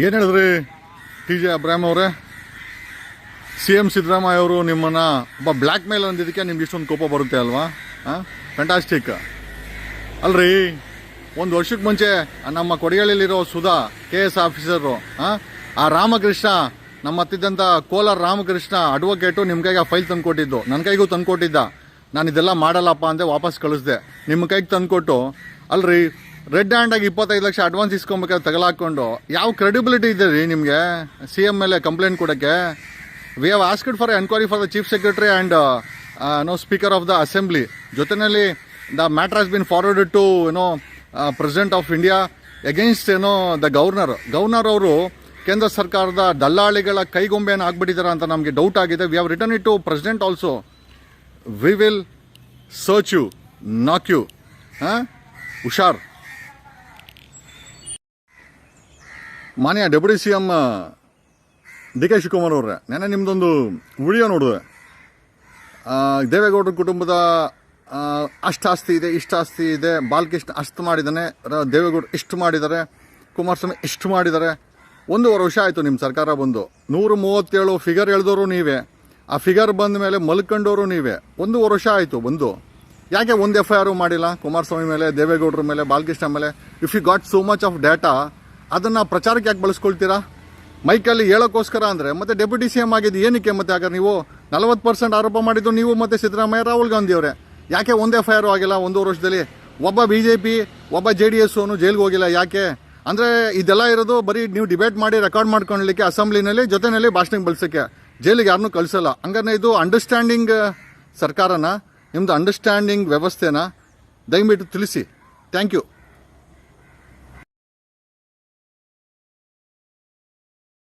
ಏನು ಹೇಳಿದ್ರಿ T J ಅಬ್ರಾಮ್ ಅವರೇ? ಸಿ ಎಂ ಸಿದ್ದರಾಮಯ್ಯ ಅವರು ನಿಮ್ಮನ್ನು ಒಬ್ಬ ಬ್ಲ್ಯಾಕ್ ಮೇಲ್ ಅಂದಿದ್ದಕ್ಕೆ ನಿಮ್ಗೆ ಇಷ್ಟೊಂದು ಕೋಪ ಬರುತ್ತೆ ಅಲ್ವಾ? ಹಾಂ ಫ್ಯಾಂಟಾಸ್ಟಿಕ್ ಅಲ್ರಿ, ಒಂದು ವರ್ಷಕ್ಕೆ ಮುಂಚೆ ನಮ್ಮ ಕೊಡಗಳ್ಳಿಲಿರೋ ಸುಧಾ ಕೆ ಎಸ್ ಆಫೀಸರು ಹಾಂ ಆ ರಾಮಕೃಷ್ಣ, ನಮ್ಮ ಹತ್ತಿದ್ದಂಥ ಕೋಲಾರ ರಾಮಕೃಷ್ಣ ಅಡ್ವೊಕೇಟು ನಿಮ್ಮ ಕೈಗೆ ಆ ಫೈಲ್ ತಂದುಕೊಟ್ಟಿದ್ದು. ನನ್ನ ಕೈಗೂ ತಂದುಕೊಟ್ಟಿದ್ದ. ನಾನು ಇದೆಲ್ಲ ಮಾಡಲ್ಲಪ್ಪ ಅಂದೆ ವಾಪಸ್ ಕಳಿಸ್ದೆ. ನಿಮ್ಮ ಕೈಗೆ ತಂದುಕೊಟ್ಟು, ಅಲ್ರಿ ರೆಡ್ ಹ್ಯಾಂಡಾಗಿ ಇಪ್ಪತ್ತೈದು ಲಕ್ಷ ಅಡ್ವಾನ್ಸ್ ಇಸ್ಕೊಬೇಕಾದ್ರೆ ತಗಲಾಕೊಂಡು ಯಾವ ಕ್ರೆಡಿಬಿಲಿಟಿ ಇದೆ ರೀ ನಿಮಗೆ? ಸಿ ಎಂ ಮೇಲೆ ಕಂಪ್ಲೇಂಟ್ ಕೊಡೋಕ್ಕೆ? We have asked for enquiry for the chief secretary and no speaker of the assembly ಜೊತೆಯಲ್ಲಿ the matter has been forward to ಏನೋ ಪ್ರೆಸಿಡೆಂಟ್ ಆಫ್ ಇಂಡಿಯಾ ಎಗೇನ್ಸ್ಟ್ ಏನೋ ದ ಗವರ್ನರ್ ಗವರ್ನರ್ ಅವರು ಕೇಂದ್ರ ಸರ್ಕಾರದ ದಲ್ಲಾಳಿಗಳ ಕೈಗೊಂಬೆಯನ್ನು ಆಗ್ಬಿಟ್ಟಿದ್ದಾರೆ ಅಂತ ನಮಗೆ ಡೌಟ್ ಆಗಿದೆ. We have return it to president also we will search you knock you ಹಾಂ ಹುಷಾರ್. ಮಾನ್ಯ deputy C M D K Shivakumar ಅವ್ರೆ ನೆನೆ ನಿಮ್ಮದೊಂದು ವಿಡಿಯೋ ನೋಡಿದೆ. ದೇವೇಗೌಡರ ಕುಟುಂಬದ ಅಷ್ಟು ಆಸ್ತಿ ಇದೆ ಇಷ್ಟು ಆಸ್ತಿ ಇದೆ ಬಾಲಕೃಷ್ಣ ಅಷ್ಟು ಮಾಡಿದ್ದಾನೆ ದೇವೇಗೌಡ ಇಷ್ಟು ಮಾಡಿದ್ದಾರೆ, ಕುಮಾರಸ್ವಾಮಿ ಇಷ್ಟು ಮಾಡಿದ್ದಾರೆ. ಒಂದೂವರೆ ವರ್ಷ ಆಯಿತು ನಿಮ್ಮ ಸರ್ಕಾರ ಬಂದು. ನೂರ ಮೂವತ್ತೇಳು ಫಿಗರ್ ಎಳೆದವರು ನೀವೇ. ಆ ಫಿಗರ್ ಬಂದ ಮೇಲೆ ಮಲ್ಕೊಂಡವರು ನೀವೇ. ಒಂದೂವರೆ ವರ್ಷ ಆಯಿತು ಬಂದು. ಯಾಕೆ ಒಂದು ಎಫ್ ಐ ಆರು ಮಾಡಿಲ್ಲ? ಕುಮಾರಸ್ವಾಮಿ ಮೇಲೆ, ದೇವೇಗೌಡರ ಮೇಲೆ, ಬಾಲಕೃಷ್ಣ ಮೇಲೆ? If you got so much of data ಅದನ್ನು ಪ್ರಚಾರಕ್ಕೆ ಯಾಕೆ ಬಳಸ್ಕೊಳ್ತೀರಾ? ಮೈಕಲ್ಲಿ ಹೇಳೋಕ್ಕೋಸ್ಕರ ಅಂದರೆ, ಮತ್ತೆ ಡೆಪ್ಯೂಟಿ ಸಿ ಎಂ ಆಗಿದ್ದು ಏನಕ್ಕೆ ಮತ್ತೆ ಆಗ ನೀವು ನಲವತ್ತು ಪರ್ಸೆಂಟ್ ಆರೋಪ ಮಾಡಿದ್ದು ನೀವು ಮತ್ತೆ ಸಿದ್ದರಾಮಯ್ಯ, ರಾಹುಲ್ ಗಾಂಧಿ ಅವರೇ? ಯಾಕೆ ಒಂದೇ ಎಫ್ ಆಗಿಲ್ಲ ಒಂದೂವರೆ ವರ್ಷದಲ್ಲಿ? ಒಬ್ಬ ಬಿ ಜೆ ಪಿ ಒಬ್ಬ ಜೆ ಡಿ ಎಸ್ ಜೈಲಿಗೆ ಹೋಗಿಲ್ಲ ಯಾಕೆ? ಅಂದರೆ ಇದೆಲ್ಲ ಇರೋದು ಬರೀ ನೀವು ಡಿಬೇಟ್ ಮಾಡಿ ರೆಕಾರ್ಡ್ ಮಾಡ್ಕೊಳ್ಳಿಕ್ಕೆ ಅಸೆಂಬ್ಲಿನಲ್ಲಿ, ಜೊತೆಯಲ್ಲಿ ಭಾಷಣಕ್ಕೆ ಬಳಸೋಕ್ಕೆ. ಜೈಲಿಗೆ ಯಾರನ್ನೂ ಕಳಿಸಲ್ಲ. ಹಂಗಾರೆ ಇದು ಅಂಡರ್ಸ್ಟ್ಯಾಂಡಿಂಗ್ ಸರ್ಕಾರನ? ನಿಮ್ಮದು ಅಂಡರ್ಸ್ಟ್ಯಾಂಡಿಂಗ್ ವ್ಯವಸ್ಥೆನ? ದಯವಿಟ್ಟು ತಿಳಿಸಿ. Thank you